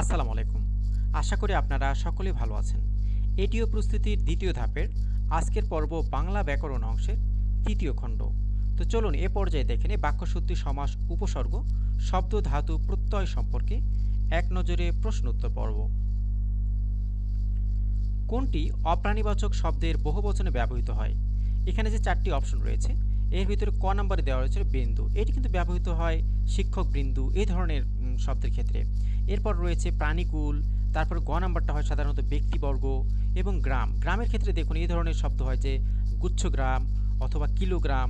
আসসালামু আলাইকুম। আশা করি আপনারা সকলেই ভালো আছেন। এটিও প্রস্তুতির দ্বিতীয় ধাপের আজকের পর্ব বাংলা ব্যাকরণ অংশের তৃতীয় খণ্ড। তো চলুন এ পর্যায়ে দেখে নিই বাক্যশুদ্ধি সমাস উপসর্গ, শব্দ, ধাতু, প্রত্যয় সম্পর্কে এক নজরে প্রশ্ন উত্তর পর্ব। কোনটি অপ্রাণীবাচক শব্দের বহুবচনে ব্যবহৃত হয়? এখানে যে চারটি অপশন রয়েছে এর ভিতরে ক নম্বরে দেওয়া রয়েছে বিন্দু। এটি কিন্তু ব্যবহৃত হয় শিক্ষক বিন্দু, এই ধরনের শব্দের ক্ষেত্রে। এরপর রয়েছে প্রাণীকুল, তারপর গ নাম্বারটা হয় সাধারণত ব্যক্তিবর্গ এবং গ্রাম। গ্রামের ক্ষেত্রে দেখুন এই ধরনের শব্দ হয় যে গুচ্ছগ্রাম অথবা কিলোগ্রাম।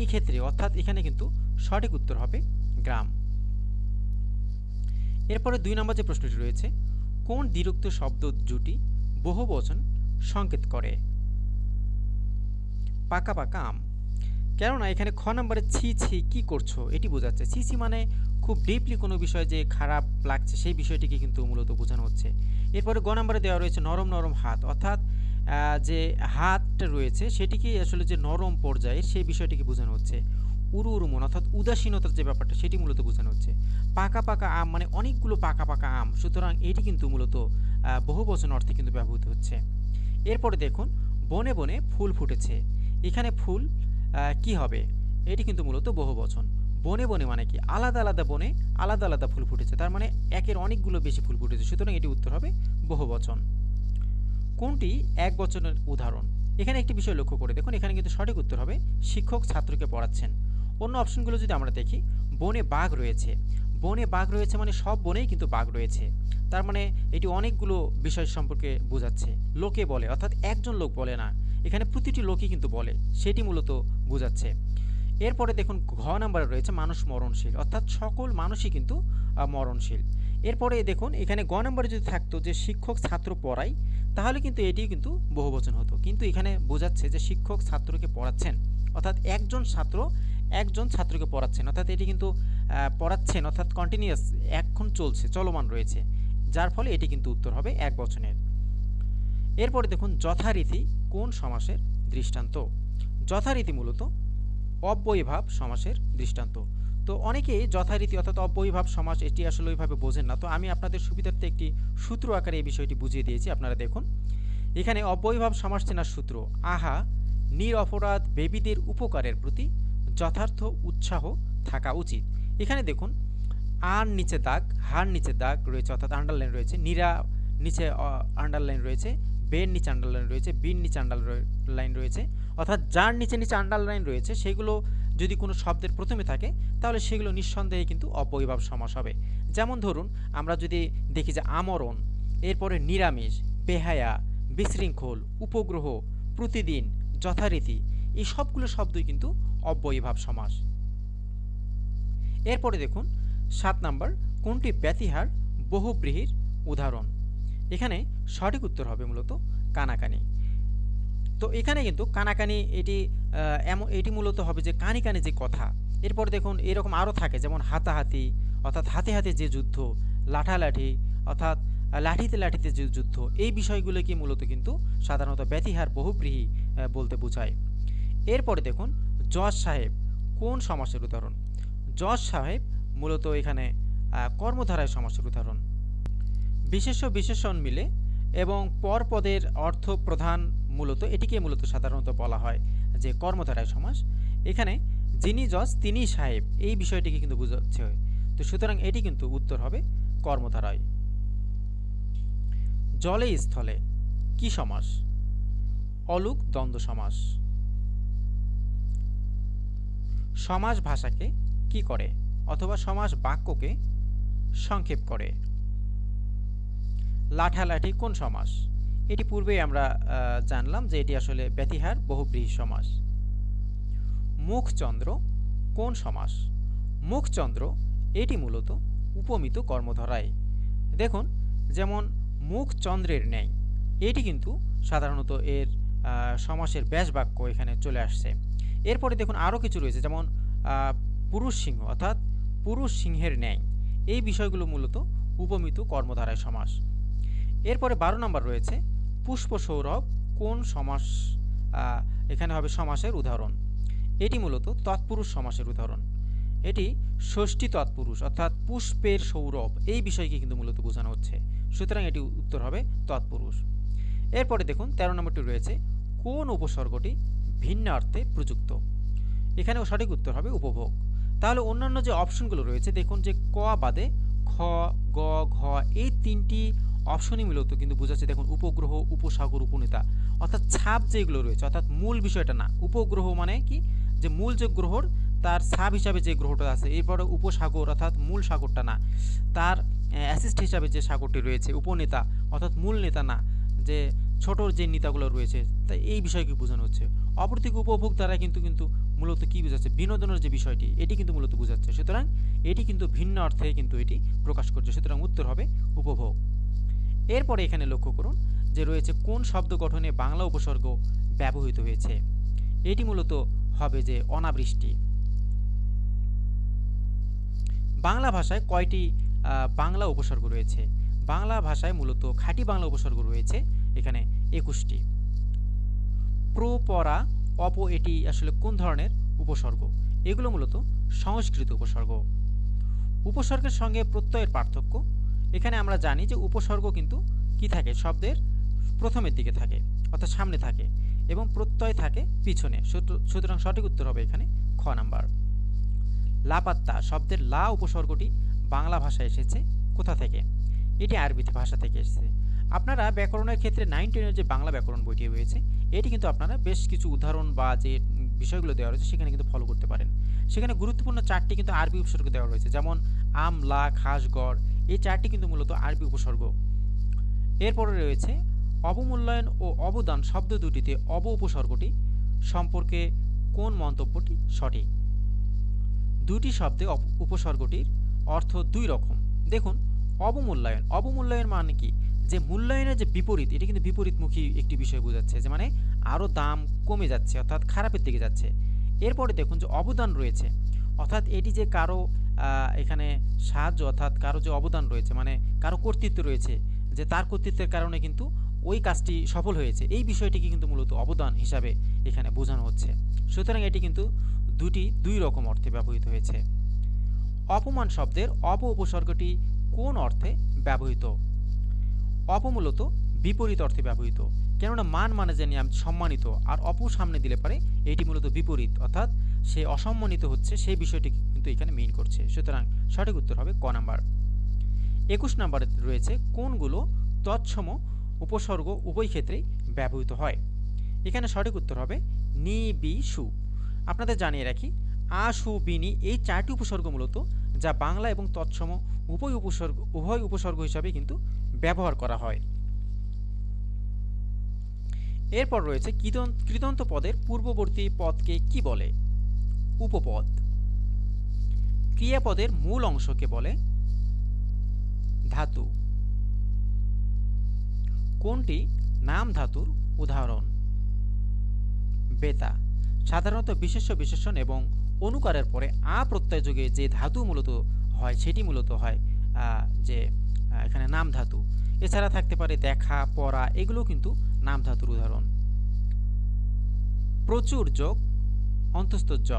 এই ক্ষেত্রে অর্থাৎ এখানে কিন্তু সঠিক উত্তর হবে গ্রাম। এরপরে দুই নম্বর যে প্রশ্নটি রয়েছে, কোন দ্বিরুক্ত শব্দ জুটি বহুবচন সংকেত করে? পাকা পাকা আম। কেননা এখানে খ নম্বরে ছি ছি কি করছ? এটি বোঝাচ্ছে। ছি ছি মানে খুব ডিপলি কোনো বিষয় যে খারাপ লাগছে, সেই বিষয়টিকে কিন্তু মূলত বোঝানো হচ্ছে। এরপরে গ নম্বরে দেওয়া রয়েছে নরম নরম হাত। অর্থাৎ যে হাতটা রয়েছে, সেটিকেই আসলে যে নরম পর্যায়ে সেই বিষয়টিকে বোঝানো হচ্ছে। উরু উরু মন, অর্থাৎ উদাসীনতার যে ব্যাপারটা, সেটি মূলত বোঝানো হচ্ছে। পাকা পাকা আম মানে অনেকগুলো পাকা পাকা আম, সুতরাং এটি কিন্তু মূলত বহু বহুবচন অর্থে কিন্তু ব্যবহৃত হচ্ছে। এরপরে দেখুন, বনে বনে ফুল ফুটেছে। এখানে ফুল কি হবে? এটি কিন্তু মূলত বহুবচন বনে বনে মানে কি? আলাদা আলাদা বনে আলাদা আলাদা ফুল ফুটেছে। তার মানে একের অনেকগুলো বেশি ফুল ফুটেছে। সুতরাং এটি উত্তর হবে বহুবচন কোনটি? এক বচনের উদাহরণ। এখানে একটি বিষয় লক্ষ্য করে দেখুন। এখানে কিন্তু সঠিক উত্তর হবে শিক্ষক ছাত্রকে পড়াচ্ছেন। অন্য অপশনগুলো যদি আমরা দেখি, বনে বাঘ রয়েছে। বনে বাঘ রয়েছে মানে সব বনেই কিন্তু বাঘ রয়েছে। তার মানে এটি অনেকগুলো বিষয় সম্পর্কে বোঝাচ্ছে। লোকে বলে, অর্থাৎ একজন লোক বলে না। এখানে প্রতিটি লোকই কিন্তু বলে, সেটি মূলত বোঝাচ্ছে। এরপরে দেখুন, ঘ নাম্বারে রয়েছে মানুষ মরণশীল, অর্থাৎ সকল মানুষই কিন্তু মরণশীল। এরপরে দেখুন, এখানে গ নম্বরে যদি থাকতো যে শিক্ষক ছাত্র পড়াই তাহলে কিন্তু এটি কিন্তু বহুবচন হতো। কিন্তু এখানে বোঝাচ্ছে যে শিক্ষক ছাত্রকে পড়াচ্ছেন, অর্থাৎ একজন ছাত্র একজন ছাত্রকে পড়াচ্ছেন, অর্থাৎ এটি কিন্তু পড়াচ্ছেন, অর্থাৎ কন্টিনিউয়াস এখন চলছে, চলমান রয়েছে। যার ফলে এটি কিন্তু উত্তর হবে এক বচনের। এরপরে দেখুন, যথারীতি কোন সমাসের দৃষ্টান্ত? যথারীতি মূলত অব্যয়ীভাব সমাসের দৃষ্টান্ত। তো অনেকেই যথারীতি অর্থাৎ অব্যয়ীভাব সমাস এটি আসলে ওইভাবে বোঝেন না। তো আমি আপনাদের সুবিধার্থে একটি সূত্র আকারে এই বিষয়টি বুঝিয়ে দিয়েছি, আপনারা দেখুন। এখানে অব্যয়ীভাব সমাস চেনার সূত্র, আহা নিরপরাধ বেবিদের উপকারের প্রতি যথার্থ উৎসাহ থাকা উচিত। এখানে দেখুন আর নিচে দাগ, হার নিচে দাগ রয়েছে, অর্থাৎ আন্ডারলাইন রয়েছে, নিরা নিচে আন্ডারলাইন রয়েছে বের নিচে আন্ডারলাইন রয়েছে, বিন নিচে আন্ডারলাইন রয়েছে, অর্থাৎ যার নিচে নিচে আন্ডারলাইন রয়েছে, সেগুলো যদি কোনো শব্দের প্রথমে থাকে, তাহলে সেগুলো নিঃসন্দেহে কিন্তু অব্যয়ীভাব সমাস হবে। যেমন ধরুন, আমরা যদি দেখি যে আমরণ, এরপরে নিরামিষ, বেহায়া, বিশৃঙ্খল, উপগ্রহ, প্রতিদিন, যথারীতি, এই সবগুলো শব্দই কিন্তু অব্যয়ীভাব সমাস। এরপরে দেখুন, সাত নাম্বার, কোনটি ব্যতিহার, বহুব্রীহির উদাহরণ? এখানে সঠিক উত্তর হবে মূলত কানাকানি। তো এখানে কিন্তু কানাকানি এটি এমন, এটি মূলত হবে যে কানি কানি যে কথা, এরপর দেখুন এরকম আরও থাকে, যেমন হাতাহাতি, অর্থাৎ হাতে হাতে যে যুদ্ধ, লাঠালাঠি, অর্থাৎ লাঠিতে লাঠিতে যে যুদ্ধ, এই বিষয়গুলোকে মূলত কিন্তু সাধারণত ব্যতিহার বহুব্রীহি বলতে বোঝায়। এরপরে দেখুন জজ সাহেব, কোন সমাসের উদাহরণ? জজ সাহেব মূলত এখানে কর্মধারায় সমাসের উদাহরণ। বিশেষ্য বিশেষণ মিলে এবং পরপদের অর্থ প্রধান মূলত, এটিকে মূলত সাধারণত বলা হয় যে কর্মধারায় সমাস। এখানে যিনি জজ, তিনি সাহেব, এই বিষয়টিকে কিন্তু বোঝাচ্ছে। তো সুতরাং এটি কিন্তু উত্তর হবে কর্মধারায়। জলে স্থলে কি সমাস? অলুক দ্বন্দ্ব সমাস। সমাস ভাষাকে কি করে? অথবা সমাস বাক্যকে সংক্ষেপ করে। লাঠালাঠি কোন সমাস? এটি পূর্বেই আমরা জানলাম যে এটি আসলে ব্যতিহার বহুব্রীহি সমাস। মুখচন্দ্র কোন সমাস? মুখচন্দ্র এটি মূলত উপমিত কর্মধারায়। দেখুন, যেমন মুখচন্দ্রের ন্যায়, এটি কিন্তু সাধারণত এর সমাসের ব্যাস বাক্য এখানে চলে আসছে। এরপরে দেখুন আরও কিছু রয়েছে, যেমন পুরুষ সিংহ, অর্থাৎ পুরুষ সিংহের ন্যায়। এই বিষয়গুলো মূলত উপমিত কর্মধারায় সমাস। এরপরে বারো নম্বর রয়েছে, পুষ্প সৌরভ কোন সমাস এখানে হবে সমাসের উদাহরণ। এটি মূলত তৎপুরুষ সমাসের উদাহরণ। এটি ষষ্ঠী তৎপুরুষ, অর্থাৎ পুষ্পের সৌরভ, এই বিষয়কে কিন্তু মূলত বোঝানো হচ্ছে। সুতরাং এটি উত্তর হবে তৎপুরুষ। এরপরে দেখুন, তেরো নম্বরটি রয়েছে, কোন উপসর্গটি ভিন্ন অর্থে প্রযুক্ত? এখানেও সঠিক উত্তর হবে উপভোগ। তাহলে অন্যান্য যে অপশনগুলো রয়েছে, দেখুন যে ক বাদে খ, গ, ঘ, এই তিনটি অপশনই মূলত কিন্তু বোঝাচ্ছে দেখুন উপগ্রহ, উপসাগর উপনেতা। অর্থাৎ ছাপ যেগুলো রয়েছে, অর্থাৎ মূল বিষয়টা না, উপগ্রহ মানে কি? যে মূল যে গ্রহর, তার সাব হিসাবে যে গ্রহটা আছে, এরপরে উপসাগর, অর্থাৎ মূল সাগরটা না, তার অ্যাসিস্ট হিসাবে যে সাগরটি রয়েছে, উপনেতা, অর্থাৎ মূল নেতা না, যে ছোট যে নেতাগুলো রয়েছে তাই এই বিষয়কে বোঝানো হচ্ছে। অপরদিকে উপভোগ দ্বারা কিন্তু কিন্তু মূলত কী বোঝাচ্ছে? বিনোদনের যে বিষয়টি, এটি কিন্তু মূলত বোঝাচ্ছে। সুতরাং এটি কিন্তু ভিন্ন অর্থে কিন্তু এটি প্রকাশ করছে। সুতরাং উত্তর হবে উপভোগ। এরপরে এখানে লক্ষ্য করুন যে রয়েছে কোন শব্দ গঠনে বাংলা উপসর্গ ব্যবহৃত হয়েছে। এটি মূলত হবে যে অনাবৃষ্টি। বাংলা ভাষায় কয়টি বাংলা উপসর্গ রয়েছে? বাংলা ভাষায় মূলত খাঁটি বাংলা উপসর্গ রয়েছে, এখানে একুশটি। প্রো, পরা, অপ এটি আসলে কোন ধরনের উপসর্গ? এগুলো মূলত সংস্কৃত উপসর্গ। উপসর্গের সঙ্গে প্রত্যয়ের পার্থক্য এখানে আমরা জানি যে উপসর্গ কিন্তু কি থাকে? শব্দের প্রথমের দিকে থাকে, অর্থাৎ সামনে থাকে এবং প্রত্যয় থাকে পিছনে। সুতর- সঠিক উত্তর হবে এখানে খ নাম্বার। লাপাত্তা শব্দের লা উপসর্গটি বাংলা ভাষায় এসেছে কোথা থেকে? এটি আরবি ভাষা থেকে এসেছে। আপনারা ব্যাকরণের ক্ষেত্রে নাইন টেনের যে বাংলা ব্যাকরণ বইটি রয়েছে, এটি কিন্তু আপনারা বেশ কিছু উদাহরণ বা যে বিষয়গুলো দেওয়া রয়েছে সেখানে কিন্তু ফলো করতে পারেন। সেখানে গুরুত্বপূর্ণ চারটি কিন্তু আরবি উপসর্গ দেওয়া রয়েছে, যেমন আম, লা এই চারটি কিন্তু মূলত আরবি উপসর্গ। এরপরে রয়েছে অবমূল্যায়ন ও অবদান শব্দ দুটিতে অব উপসর্গটি, সম্পর্কে কোন মন্তব্যটি সঠিক? দুটি শব্দে উপসর্গটির অর্থ দুই রকম। দেখুন, অবমূল্যায়ন। অবমূল্যায়ন মানে কি? যে মূল্যায়নের যে বিপরীত, এটা কিন্তু বিপরীতমুখী একটি বিষয় বোঝাচ্ছে। যে মানে আরও দাম কমে যাচ্ছে, অর্থাৎ খারাপের দিকে যাচ্ছে। এরপরে দেখুন যে অবদান রয়েছে। অর্থাৎ এটি যে কারও এখানে সাহায্য অর্থাৎ কারও যে অবদান রয়েছে মানে কারও কর্তৃত্ব রয়েছে, যে তার কর্তৃত্বের কারণে কিন্তু ওই কাজটি সফল হয়েছে। এই বিষয়টিকে কিন্তু মূলত অবদান হিসাবে এখানে বোঝানো হচ্ছে। সুতরাং এটি কিন্তু দুটি, দুই রকম অর্থে ব্যবহৃত হয়েছে। অপমান শব্দের অপ উপসর্গটি কোন অর্থে ব্যবহৃত? অপমূলত বিপরীত অর্থে ব্যবহৃত। কেননা মান মানে জানি আমি সম্মানিত, আর অপ সামনে দিলে পারে এটি মূলত বিপরীত, অর্থাৎ সে অসম্মানিত হচ্ছে সেই বিষয়টি কিন্তু এখানে মিন করছে। সুতরাং সঠিক উত্তর হবে ক নাম্বার। একুশ নাম্বারে রয়েছে কোনগুলো তৎসম উপসর্গ উভয় ক্ষেত্রেই ব্যবহৃত হয়। এখানে সঠিক উত্তর হবে নি, বি, সু। আপনাদের জানিয়ে রাখি, আ, সু বিনি এই চারটি উপসর্গ মূলত যা বাংলা এবং তৎসম উভয় উপসর্গ উভয় উপসর্গ হিসাবে কিন্তু ব্যবহার করা হয়। এরপর রয়েছে কৃদন্ত পদের পূর্ববর্তী পদকে কি বলে? উপপদ। ক্রিয়াপদের মূল অংশকে বলে ধাতু। কোনটি? নাম ধাতুর উদাহরণ। বেতা। সাধারণত বিশেষ্য বিশেষণ এবং অনুকারের পরে আ প্রত্যয় যে ধাতু মূলত হয়, সেটি মূলত হয় যে এখানে নাম ধাতু। এছাড়া থাকতে পারে দেখা, পড়া এগুলো কিন্তু নাম ধাতুর উদাহরণ। প্রচুর যোগ, অন্তস্থ জ।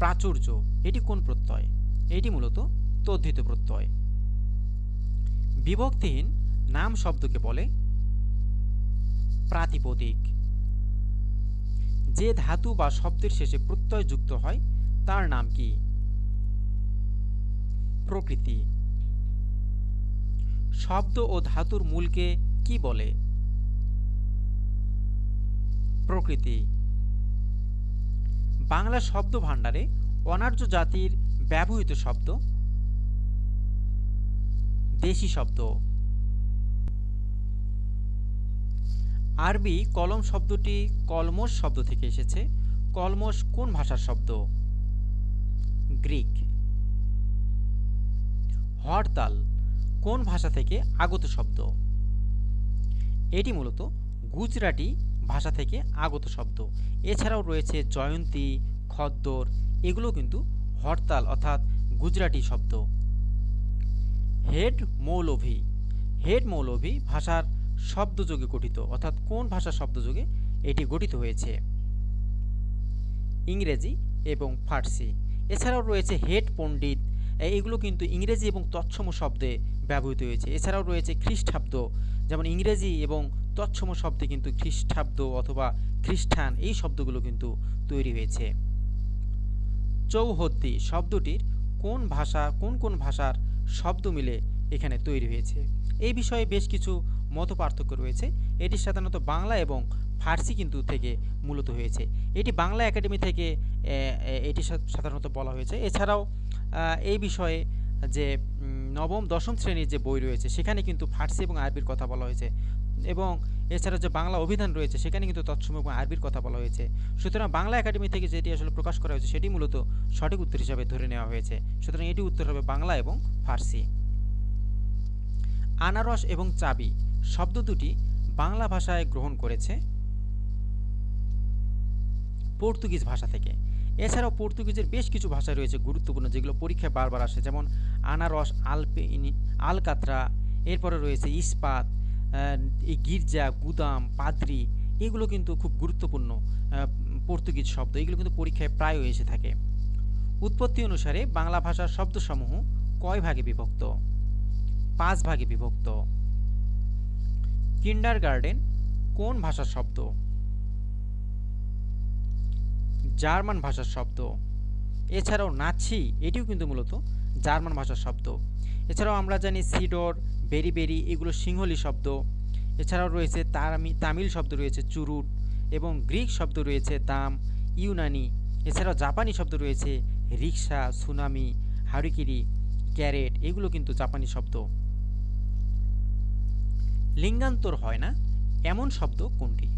প্রাচুর্য, এটি কোন প্রত্যয়? এটি মূলত তদ্ধিত প্রত্যয়। বিভক্তিহীন নাম শব্দকে বলে প্রাতিপদিক। যে ধাতু বা শব্দের শেষে প্রত্যয় যুক্ত হয়, তার নাম কি? প্রকৃতি। শব্দ ও ধাতুর মূলকে কি বলে? প্রকৃতি। বাংলা শব্দ ভাণ্ডারে অনার্য জাতির ব্যবহৃত শব্দ, দেশি শব্দ। আরবি কলম শব্দটি কলমস শব্দ থেকে এসেছে। কলমস কোন ভাষার শব্দ? গ্রিক। হরতাল কোন ভাষা থেকে আগত শব্দ? এটি মূলত গুজরাটি ভাষা থেকে আগত শব্দ। এছাড়াও রয়েছে জয়ন্তী, খদ্দর এগুলো কিন্তু হরতাল অর্থাৎ গুজরাটি শব্দ। হেড মৌলভী। হেড মৌলভী ভাষার শব্দযোগে গঠিত, অর্থাৎ কোন ভাষার শব্দযোগে এটি গঠিত হয়েছে? ইংরেজি এবং ফার্সি। এছাড়াও রয়েছে হেড পণ্ডিত। এগুলো কিন্তু ইংরেজি এবং তৎসম শব্দে ব্যবহৃত হয়েছে। এছাড়াও রয়েছে খ্রিস্টাব্দ। যেমন ইংরেজি এবং তৎসম শব্দে কিন্তু খ্রিস্টাব্দ অথবা খ্রিস্টান এই শব্দগুলো কিন্তু তৈরি হয়েছে। চৌহদ্দি শব্দটির কোন ভাষা, কোন কোন ভাষার শব্দ মিলে এখানে তৈরি হয়েছে? এই বিষয়ে বেশ কিছু মত পার্থক্য রয়েছে। এটি সাধারণত বাংলা এবং ফার্সি কিন্তু থেকে মূলত হয়েছে। এটি বাংলা একাডেমি থেকে এটি সাধারণত বলা হয়েছে। এছাড়াও এই বিষয়ে যে নবম, দশম শ্রেণির যে বই রয়েছে, সেখানে কিন্তু ফার্সি এবং আরবির কথা বলা হয়েছে। এবং এছাড়া যে বাংলা অভিধান রয়েছে, সেখানে কিন্তু তৎসম এবং আরবির কথা বলা হয়েছে। সুতরাং বাংলা একাডেমি থেকে যেটি আসলে প্রকাশ করা হয়েছে, সেটি মূলত সঠিক উত্তর হিসাবে ধরে নেওয়া হয়েছে। সুতরাং এটি উত্তর হবে বাংলা এবং ফার্সি। আনারস এবং চাবি, শব্দ দুটি বাংলা ভাষায় গ্রহণ করেছে পর্তুগিজ ভাষা থেকে। এছাড়াও পর্তুগিজের বেশ কিছু ভাষা রয়েছে গুরুত্বপূর্ণ, যেগুলো পরীক্ষায় বারবার আসে, যেমন আনারস আলপে আলকাতরা, এরপরে রয়েছে ইস্পাত এই গির্জা, গুদাম, পাদ্রি, এগুলো কিন্তু খুব গুরুত্বপূর্ণ পর্তুগিজ শব্দ, এগুলো কিন্তু পরীক্ষায় প্রায় এসে থাকে। উৎপত্তি অনুসারে বাংলা ভাষার শব্দসমূহ কয় ভাগে বিভক্ত? পাঁচ ভাগে বিভক্ত। কিন্ডার গার্ডেন কোন ভাষার শব্দ? জার্মান ভাষার শব্দ। এছাড়াও নাচি, এটিও কিন্তু মূলত জার্মান ভাষার শব্দ। এছাড়াও আমরা জানি সিডর বেরি বেরি এগুলো সিংহলি শব্দ। এছাড়াও রয়েছে তামি তামিল শব্দ রয়েছে চুরুট এবং গ্রিক শব্দ রয়েছে দাম, ইউনানি। এছাড়াও জাপানি শব্দ রয়েছে রিক্সা, সুনামি হারিকিরি ক্যারেট, এগুলো কিন্তু জাপানি শব্দ। লিঙ্গান্তর হয় না? এমন শব্দ কোনটি?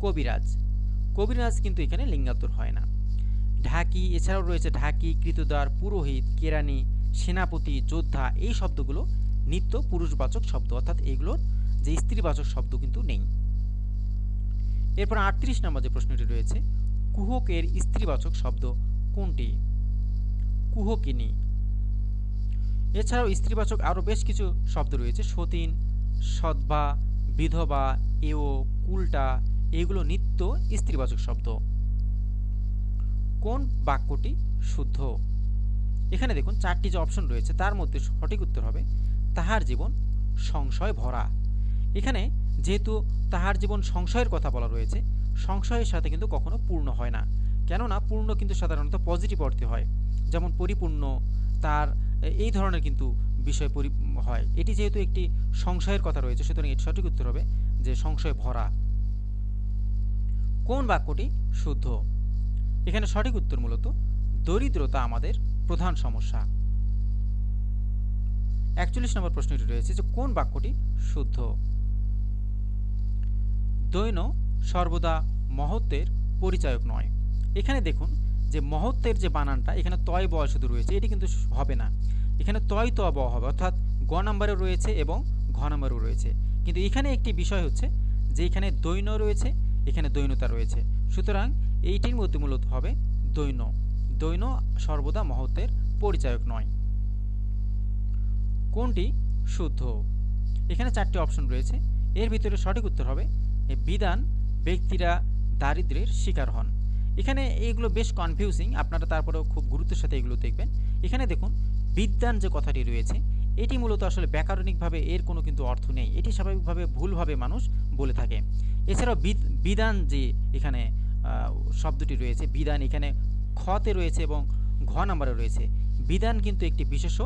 কবিরাজ। কবিরাজ কিন্তু এখানে লিঙ্গান্তর হয় না। ঢাকি, এছাড়াও রয়েছে ঢাকি, কৃতদার, পুরোহিত, কেরানি, সেনাপতি, যোদ্ধা, এই শব্দগুলো নিত্য পুরুষবাচক শব্দ, অর্থাৎ এগুলোর যে স্ত্রীবাচক শব্দ কিন্তু নেই। এরপর আটত্রিশ নম্বর যে প্রশ্নটি রয়েছে, কুহকের স্ত্রীবাচক শব্দ কোনটি? কুহকিনী। এছাড়াও স্ত্রীবাচক আরও বেশ কিছু শব্দ রয়েছে, সতীন সদ্বা বিধবা, এও, কুলটা এগুলো নিত্য স্ত্রীবাচক শব্দ। কোন বাক্যটি শুদ্ধ? এখানে দেখুন, চারটি যে অপশন রয়েছে, তার মধ্যে সঠিক উত্তর হবে, তাহার জীবন সংশয় ভরা। এখানে যেহেতু তাহার জীবন সংশয়ের কথা বলা রয়েছে, সংশয়ের সাথে কিন্তু কখনো পূর্ণ হয় না। কেননা, পূর্ণ কিন্তু সাধারণত পজিটিভ অর্থে হয়। যেমন পরিপূর্ণ, তার, এই ধরনের কিন্তু বিষয় পরি, হয়। এটি যেহেতু একটি সংশয়ের কথা রয়েছে, সুতরাং এটি সঠিক উত্তর হবে যে সংশয় ভরা। কোন বাক্যটি শুদ্ধ? এখানে সঠিক উত্তর মূলত, দরিদ্রতা আমাদের প্রধান সমস্যা। একচল্লিশ নম্বর প্রশ্নটি রয়েছে যে কোন বাক্যটি শুদ্ধ? দৈন সর্বদা মহত্বের পরিচায়ক নয়। এখানে দেখুন যে মহত্বের যে বানানটা, এখানে তয় বয় শুধু রয়েছে, এটি কিন্তু হবে না। এখানে তয় ত ব হবে, অর্থাৎ গ নাম্বারেও রয়েছে এবং ঘ নাম্বারেও রয়েছে। কিন্তু এখানে একটি বিষয় হচ্ছে যে এখানে দৈন রয়েছে এখানে দৈনতা রয়েছে। সুতরাং এইটির মধ্যে মূলত হবে দৈন দৈন সর্বদা মহত্বের পরিচায়ক নয়। কোনটি? শুদ্ধ। এখানে চারটি অপশন রয়েছে। এর ভিতরে সঠিক উত্তর হবে বিধান, ব্যক্তিরা দারিদ্র্যের শিকার হন। এখানে এইগুলো বেশ কনফিউজিং আপনারা তারপরেও খুব গুরুত্বের সাথে এগুলো দেখবেন। এখানে দেখুন, বিদ্যান যে কথাটি রয়েছে এটি মূলত আসলে ব্যাকরণিকভাবে এর কোনো কিন্তু অর্থ নেই। এটি স্বাভাবিকভাবে ভুলভাবে মানুষ বলে থাকে। এছাড়াও বিধান যে এখানে শব্দটি রয়েছে, বিধান এখানে খতে রয়েছে এবং ঘ নাম্বারে রয়েছে। বিধান কিন্তু একটি বিশেষ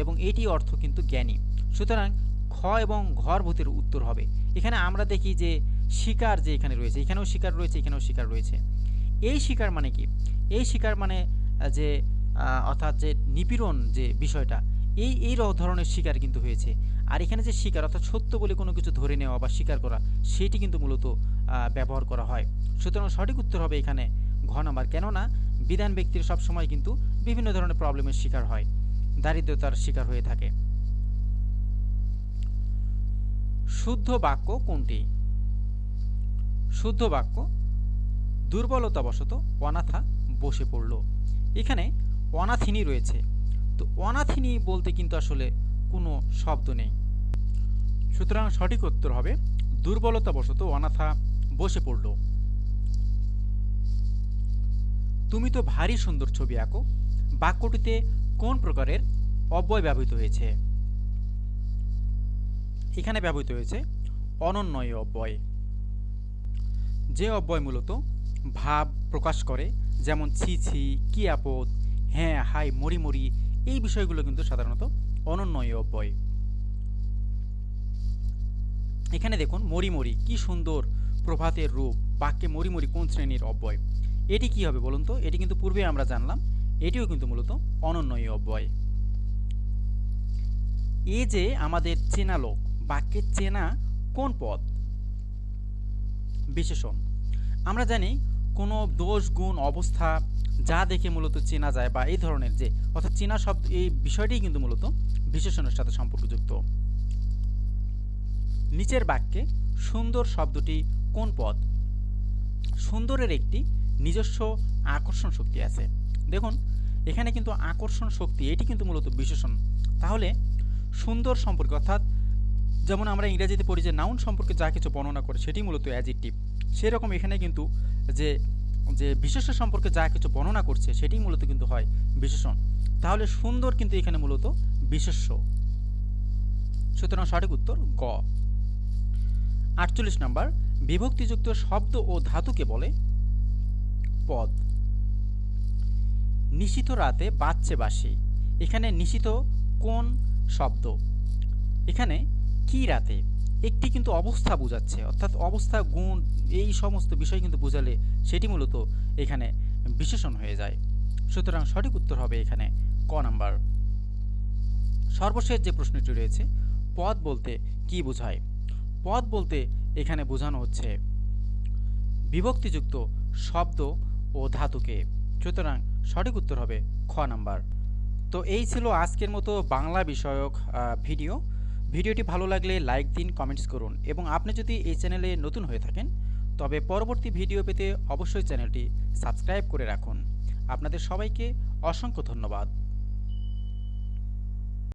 এবং এটি অর্থ কিন্তু জ্ঞানী। সুতরাং খ এবং ঘর ভূতের উত্তর হবে। এখানে আমরা দেখি যে শিকার যে এখানে রয়েছে, এখানেও শিকার রয়েছে, এখানেও শিকার রয়েছে। এই শিকার মানে কি? এই শিকার মানে যে অর্থাৎ যে নিপীড়ন যে বিষয়টা এই এই ধরনের শিকার কিন্তু হয়েছে। আর এখানে যে শিকার, অর্থাৎ সত্য বলে কোনো কিছু ধরে নেওয়া বা স্বীকার করা, সেটি কিন্তু মূলত ব্যবহার করা হয়। সুতরাং সঠিক উত্তর হবে এখানে ঘ নাম্বার। কেননা, বিধান ব্যক্তির সবসময় কিন্তু বিভিন্ন ধরনের প্রবলেমের শিকার হয়, দারিদ্রতার শিকার হয়ে থাকে। শুদ্ধ বাক্য কোনটি? শুদ্ধ বাক্য, দুর্বলতাবশত অনাথা বসে পড়ল। এখানে অনাথিনী রয়েছে। তো অনাথিনী বলতে কিন্তু আসলে কোনো শব্দ নেই। সুতরাং সঠিক উত্তর হবে, দুর্বলতাবশত অনাথা বসে পড়ল। তুমি তো ভারী সুন্দর ছবি আঁকো। বাক্যটিতে কোন প্রকারের অব্যয় ব্যবহৃত হয়েছে? এখানে ব্যবহৃত হয়েছে, অনন্যয় অব্যয়। যে অব্যয় মূলত ভাব প্রকাশ করে, যেমন ছি ছি, কি আপদ হ্যাঁ হাই, মরি মরি এই বিষয়গুলো কিন্তু সাধারণত অনন্যয় অব্যয়। এখানে দেখুন মরি মরি কি সুন্দর প্রভাতের রূপ, বাক্যে মরি মরি কোন শ্রেণির অব্যয়? এটি কি হবে বলুন তো? এটি কিন্তু পূর্বে আমরা জানলাম, এটিও কিন্তু মূলত অনন্যয় অব্যয়। এ যে আমাদের চেনা লোক বাক্যের চেনা কোন পদ? বিশেষণ। আমরা জানি কোনো দোষ, গুণ, অবস্থা যা দেখে মূলত চেনা যায় বা এই ধরনের যে, অর্থাৎ চেনা শব্দ, এই বিষয়টিই কিন্তু মূলত বিশেষণের সাথে সম্পর্কযুক্ত। নিচের বাক্যে সুন্দর শব্দটি কোন পদ? সুন্দরের একটি নিজস্ব আকর্ষণ শক্তি আছে। দেখুন, এখানে কিন্তু আকর্ষণ শক্তি, এটি কিন্তু মূলত বিশেষণ। তাহলে সুন্দর সম্পর্কে, অর্থাৎ যেমন আমরা ইংরেজিতে পড়ি যে নাউন সম্পর্কে যা কিছু বর্ণনা করে, সেটি মূলত অ্যাজিটিভ সেরকম এখানে কিন্তু যে যে বিশেষ্য সম্পর্কে যা কিছু বর্ণনা করছে সেটি মূলত কিন্তু হয় বিশেষণ। তাহলে সুন্দর কিন্তু এখানে মূলত বিশেষ্য। সুতরাং সঠিক উত্তর গ। আটচল্লিশ নম্বর, বিভক্তিযুক্ত শব্দ ও ধাতুকে বলে পদ। নিশিত রাতে বাজছে বাসি এখানে নিশিত কোন শব্দ? এখানে কি রাতে? একটি কিন্তু অবস্থা বোঝাচ্ছে, অর্থাৎ অবস্থা, গুণ, এই সমস্ত বিষয় কিন্তু বোঝালে সেটি মূলত এখানে বিশেষণ হয়ে যায়। সুতরাং সঠিক উত্তর হবে এখানে ক নাম্বার। সর্বশেষ যে প্রশ্নটি রয়েছে, পদ বলতে কি বোঝায়? পদ বলতে এখানে বোঝানো হচ্ছে বিভক্তিযুক্ত শব্দ ও ধাতুকে। সুতরাং সঠিক উত্তর হবে খ নাম্বার। তো এই ছিল আজকের মতো বাংলা বিষয়ক ভিডিও। ভিডিওটি ভালো লাগলে লাইক দিন, কমেন্টস করুন এবং আপনি যদি এই চ্যানেলে নতুন হয়ে থাকেন, তবে পরবর্তী ভিডিও পেতে অবশ্যই চ্যানেলটি সাবস্ক্রাইব করে রাখুন। আপনাদের সবাইকে অসংখ্য ধন্যবাদ।